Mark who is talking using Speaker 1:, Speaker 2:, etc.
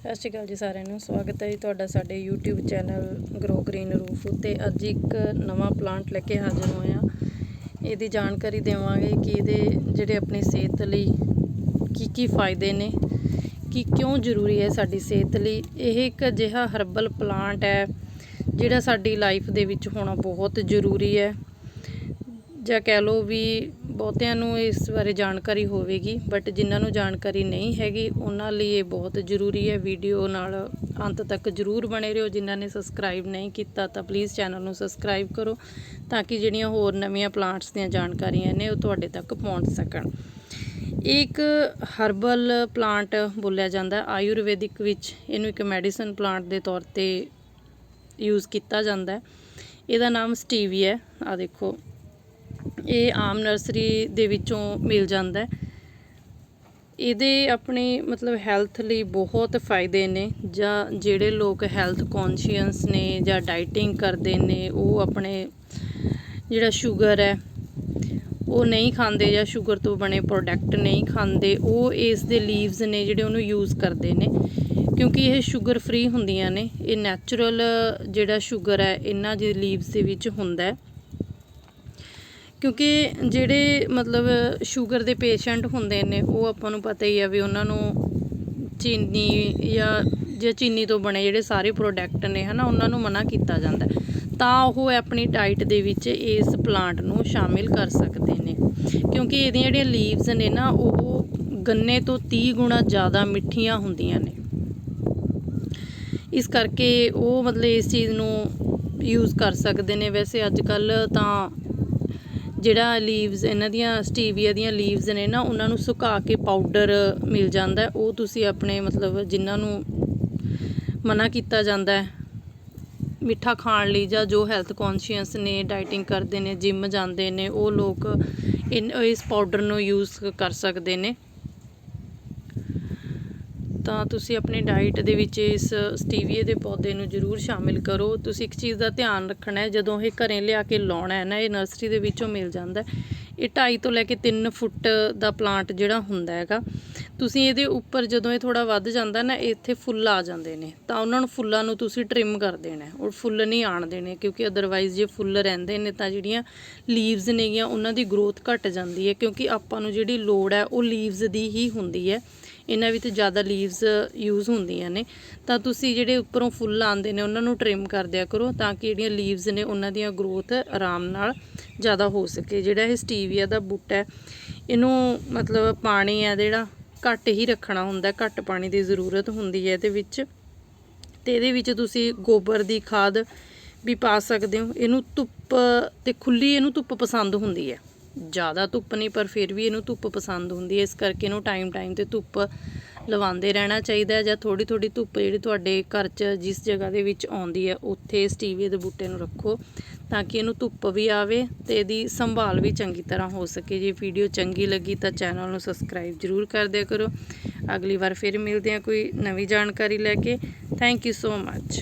Speaker 1: ਸਤਿ ਸ਼੍ਰੀ ਅਕਾਲ ਜੀ ਸਾਰਿਆਂ ਨੂੰ। ਸਵਾਗਤ ਹੈ ਜੀ ਤੁਹਾਡਾ ਸਾਡੇ YouTube channel grow green roof ਉੱਤੇ। ਅੱਜ ਇੱਕ ਨਵਾਂ ਪਲਾਂਟ ਲੈ ਕੇ ਹਾਜ਼ਰ ਹੋਏ ਹਾਂ। ਇਹਦੀ ਜਾਣਕਾਰੀ ਦੇਵਾਂਗੇ ਕਿ ਇਹਦੇ ਜਿਹੜੇ ਆਪਣੀ ਸਿਹਤ ਲਈ ਕੀ ਕੀ ਫਾਇਦੇ ਨੇ, ਕਿ ਕਿਉਂ ਜ਼ਰੂਰੀ ਹੈ ਸਾਡੀ ਸਿਹਤ ਲਈ। ਇਹ ਇੱਕ ਅਜਿਹਾ ਹਰਬਲ ਪਲਾਂਟ ਹੈ ਜਿਹੜਾ ਸਾਡੀ ਲਾਈਫ ਦੇ ਵਿੱਚ ਹੋਣਾ ਬਹੁਤ ਜ਼ਰੂਰੀ ਹੈ। ਜਾਂ ਕਹਿ ਲਓ ਵੀ ਬਹੁਤਿਆਂ ਨੂੰ ਇਸ ਬਾਰੇ ਜਾਣਕਾਰੀ ਹੋਵੇਗੀ ਬਟ ਜਿਨ੍ਹਾਂ ਨੂੰ ਜਾਣਕਾਰੀ ਨਹੀਂ ਹੈਗੀ, ਉਹਨਾਂ ਲਈ ਇਹ ਬਹੁਤ ਜ਼ਰੂਰੀ ਹੈ। ਵੀਡੀਓ ਨਾਲ ਅੰਤ ਤੱਕ ਜ਼ਰੂਰ ਬਣੇ ਰਹੋ। ਜਿਨ੍ਹਾਂ ਨੇ ਸਬਸਕ੍ਰਾਈਬ ਨਹੀਂ ਕੀਤਾ, ਤਾਂ ਪਲੀਜ਼ ਚੈਨਲ ਨੂੰ ਸਬਸਕ੍ਰਾਈਬ ਕਰੋ, ਤਾਂ ਕਿ ਜਿਹੜੀਆਂ ਹੋਰ ਨਵੀਆਂ ਪਲਾਂਟਸ ਦੀਆਂ ਜਾਣਕਾਰੀਆਂ ਨੇ, ਉਹ ਤੁਹਾਡੇ ਤੱਕ ਪਹੁੰਚ ਸਕਣ। ਇਹ ਇੱਕ ਹਰਬਲ ਪਲਾਂਟ ਬੋਲਿਆ ਜਾਂਦਾ ਆਯੁਰਵੈਦਿਕ ਵਿੱਚ ਇਹਨੂੰ ਇੱਕ ਮੈਡੀਸਨ ਪਲਾਂਟ ਦੇ ਤੌਰ ਤੇ ਯੂਜ਼ ਕੀਤਾ ਜਾਂਦਾ ਇਹਦਾ ਨਾਮ ਸਟੀਵੀਆ ਹੈ। ਆ ਦੇਖੋ ਇਹ ਆਮ ਨਰਸਰੀ ਦੇ ਵਿੱਚੋਂ ਮਿਲ ਜਾਂਦਾ ਹੈ। ਇਹਦੇ ਆਪਣੇ ਮਤਲਬ ਹੈਲਥ ਲਈ ਬਹੁਤ ਫਾਇਦੇ ਨੇ ਜਾਂ ਜਿਹੜੇ ਲੋਕ ਹੈਲਥ ਕੌਨਸ਼ੀਅਸ ਨੇ ਜਾਂ ਡਾਈਟਿੰਗ ਕਰਦੇ ਨੇ, ਉਹ ਆਪਣੇ ਜਿਹੜਾ ਸ਼ੂਗਰ ਹੈ, ਉਹ ਨਹੀਂ ਖਾਂਦੇ ਜਾਂ ਸ਼ੂਗਰ ਤੋਂ ਬਣੇ ਪ੍ਰੋਡਕਟ ਨਹੀਂ ਖਾਂਦੇ, ਉਹ ਇਸ ਦੇ ਲੀਵਸ ਨੇ ਜਿਹੜੇ ਉਹਨੂੰ ਯੂਜ਼ ਕਰਦੇ ਨੇ। ਕਿਉਂਕਿ ਇਹ ਸ਼ੂਗਰ ਫ੍ਰੀ ਹੁੰਦੀਆਂ ਨੇ, ਇਹ ਨੈਚੁਰਲ ਜਿਹੜਾ ਸ਼ੂਗਰ ਹੈ, ਇਹਨਾਂ ਦੇ ਲੀਵਸ ਦੇ ਵਿੱਚ ਹੁੰਦਾ ਹੈ। ਕਿਉਂਕਿ ਜਿਹੜੇ ਮਤਲਬ ਸ਼ੂਗਰ ਦੇ ਪੇਸ਼ੈਂਟ ਹੁੰਦੇ ਨੇ, ਉਹ ਆਪਾਂ ਨੂੰ ਪਤਾ ਹੀ ਆ ਵੀ ਉਹਨਾਂ ਨੂੰ ਚੀਨੀ ਜਾਂ ਜਾਂ ਚੀਨੀ ਤੋਂ ਬਣੇ ਜਿਹੜੇ ਸਾਰੇ ਪ੍ਰੋਡਕਟ ਨੇ, ਹਨਾ, ਉਹਨਾਂ ਨੂੰ ਮਨਾ ਕੀਤਾ ਜਾਂਦਾ ਤਾਂ ਉਹ ਆਪਣੀ ਡਾਈਟ ਦੇ ਵਿੱਚ ਇਸ ਪਲਾਂਟ ਨੂੰ ਸ਼ਾਮਿਲ ਕਰ ਸਕਦੇ ਨੇ। ਕਿਉਂਕਿ ਇਹਦੀਆਂ ਜਿਹੜੀਆਂ ਲੀਵਸ ਨੇ ਨਾ, ਉਹ ਗੰਨੇ ਤੋਂ 30 ਗੁਣਾ ਜ਼ਿਆਦਾ ਮਿੱਠੀਆਂ ਹੁੰਦੀਆਂ ਨੇ। ਇਸ ਕਰਕੇ ਉਹ ਮਤਲਬ ਇਸ ਚੀਜ਼ ਨੂੰ ਯੂਜ਼ ਕਰ ਸਕਦੇ ਨੇ। ਵੈਸੇ ਅੱਜ ਕੱਲ ਤਾਂ ਜਿਹੜਾ ਲੀਵਸ ਇਹਨਾਂ ਦੀਆਂ ਸਟੀਵੀਆ ਦੀਆਂ ਲੀਵਸ ਨੇ ਨਾ, ਉਹਨਾਂ ਨੂੰ ਸੁਕਾ ਕੇ ਪਾਊਡਰ ਮਿਲ ਜਾਂਦਾ ਉਹ ਤੁਸੀਂ ਆਪਣੇ ਮਤਲਬ ਜਿਨ੍ਹਾਂ ਨੂੰ ਮਨਾ ਕੀਤਾ ਜਾਂਦਾ ਹੈ, ਮਿੱਠਾ ਖਾਣ ਲਈ ਜਾਂ ਜੋ ਹੈਲਥ ਕੌਨਸ਼ੀਅਸ ਨੇ ਡਾਈਟਿੰਗ ਕਰਦੇ ਨੇ ਜਿਮ ਜਾਂਦੇ ਨੇ, ਉਹ ਲੋਕ ਇਨ, ਇਸ ਪਾਊਡਰ ਨੂੰ ਯੂਜ਼ ਕਰ ਸਕਦੇ ਨੇ। ਤਾਂ ਤੁਸੀਂ ਆਪਣੀ ਡਾਈਟ ਦੇ ਵਿੱਚ ਇਸ ਸਟੀਵੀਏ ਦੇ ਪੌਦੇ ਨੂੰ ਜ਼ਰੂਰ ਸ਼ਾਮਿਲ ਕਰੋ। ਤੁਸੀਂ ਇੱਕ ਚੀਜ਼ ਦਾ ਧਿਆਨ ਰੱਖਣਾ ਹੈ, ਜਦੋਂ ਇਹ ਘਰੇ ਲਿਆ ਕੇ ਲਾਉਣਾ ਹੈ ਨਾ, ਇਹ ਨਰਸਰੀ ਦੇ ਵਿੱਚੋਂ ਮਿਲ ਜਾਂਦਾ ਇਹ 2.5 ਤੋਂ ਲੈ ਕੇ 3 ਫੁੱਟ ਦਾ ਪਲਾਂਟ ਜਿਹੜਾ ਹੁੰਦਾ ਹੈਗਾ, ਤੁਸੀਂ ਇਹਦੇ ਉੱਪਰ ਜਦੋਂ ਇਹ ਥੋੜਾ ਵੱਧ ਜਾਂਦਾ ਨਾ, ਇੱਥੇ ਫੁੱਲ ਆ ਜਾਂਦੇ ਨੇ। ਤਾਂ ਉਹਨਾਂ ਨੂੰ ਫੁੱਲਾਂ ਨੂੰ ਤੁਸੀਂ ਟ੍ਰਿਮ ਕਰ ਦੇਣਾ ਹੈ। ਉਹ ਫੁੱਲ ਨਹੀਂ ਆਣ ਦੇਣੇ, ਕਿਉਂਕਿ ਅਦਰਵਾਈਜ਼ ਜੇ ਫੁੱਲ ਰਹਿੰਦੇ ਨੇ ਤਾਂ ਜਿਹੜੀਆਂ ਲੀਵਸ ਨੇਗੀਆਂ ਉਹਨਾਂ ਦੀ ਗਰੋਥ ਘਟ ਜਾਂਦੀ ਹੈ, ਕਿਉਂਕਿ ਆਪਾਂ ਨੂੰ ਜਿਹੜੀ ਲੋੜ ਹੈ, ਉਹ ਲੀਵਸ ਦੀ ਹੀ ਹੁੰਦੀ ਹੈ। ਇਹਨਾਂ ਵਿੱਚ ਜ਼ਿਆਦਾ ਲੀਵਸ ਯੂਜ਼ ਹੁੰਦੀਆਂ ਨੇ। ਤਾਂ ਤੁਸੀਂ ਜਿਹੜੇ ਉੱਪਰੋਂ ਫੁੱਲ ਆਉਂਦੇ ਨੇ, ਉਹਨਾਂ ਨੂੰ ਟ੍ਰਿਮ ਕਰ ਦਿਆ ਕਰੋ ਤਾਂ ਕਿ ਜਿਹੜੀਆਂ ਲੀਵਸ ਨੇ, ਉਹਨਾਂ ਦੀਆਂ ਗਰੋਥ ਆਰਾਮ ਨਾਲ ਜ਼ਿਆਦਾ ਹੋ ਸਕੇ। ਜਿਹੜਾ ਇਹ ਸਟੀਵੀਆ ਦਾ ਬੂਟਾ ਹੈ, ਇਹਨੂੰ ਮਤਲਬ ਪਾਣੀ ਹੈ ਜਿਹੜਾ, ਘੱਟ ਹੀ ਰੱਖਣਾ ਹੁੰਦਾ ਘੱਟ ਪਾਣੀ ਦੀ ਜ਼ਰੂਰਤ ਹੁੰਦੀ ਹੈ ਇਹਦੇ ਵਿੱਚ। ਤੇ ਇਹਦੇ ਵਿੱਚ ਤੁਸੀਂ ਗੋਬਰ ਦੀ ਖਾਦ ਵੀ ਪਾ ਸਕਦੇ ਹੋ। ਇਹਨੂੰ ਧੁੱਪ ਤੇ ਖੁੱਲੀ ਇਹਨੂੰ ਧੁੱਪ ਪਸੰਦ ਹੁੰਦੀ ਹੈ। ਜ਼ਿਆਦਾ ਧੁੱਪ ਨਹੀਂ, ਪਰ ਫਿਰ ਵੀ ਇਹਨੂੰ ਧੁੱਪ ਪਸੰਦ ਹੁੰਦੀ ਹੈ। ਇਸ ਕਰਕੇ ਇਹਨੂੰ ਟਾਈਮ ਟਾਈਮ ਤੇ ਧੁੱਪ ਲਵਾਉਂਦੇ ਰਹਿਣਾ ਚਾਹੀਦਾ ਹੈ ਜਾਂ ਥੋੜੀ ਥੋੜੀ ਧੁੱਪ ਜਿਹੜੀ ਤੁਹਾਡੇ ਘਰ 'ਚ ਜਿਸ ਜਗ੍ਹਾ ਦੇ ਵਿੱਚ ਆਉਂਦੀ ਹੈ, ਉੱਥੇ ਸਟੀਵੀਏ ਦੇ ਬੂਟੇ ਨੂੰ ਰੱਖੋ ਤਾਂ ਕਿ ਇਹਨੂੰ ਧੁੱਪ ਵੀ ਆਵੇ ਤੇ ਇਹਦੀ ਸੰਭਾਲ ਵੀ ਚੰਗੀ ਤਰ੍ਹਾਂ ਹੋ ਸਕੇ। ਜੇ ਵੀਡੀਓ ਚੰਗੀ ਲੱਗੀ ਤਾਂ ਚੈਨਲ ਨੂੰ ਸਬਸਕ੍ਰਾਈਬ ਜ਼ਰੂਰ ਕਰ ਦਿਆ ਕਰੋ। ਅਗਲੀ ਵਾਰ ਫਿਰ ਮਿਲਦੇ ਹਾਂ ਕੋਈ ਨਵੀਂ ਜਾਣਕਾਰੀ ਲੈ ਕੇ। Thank you so much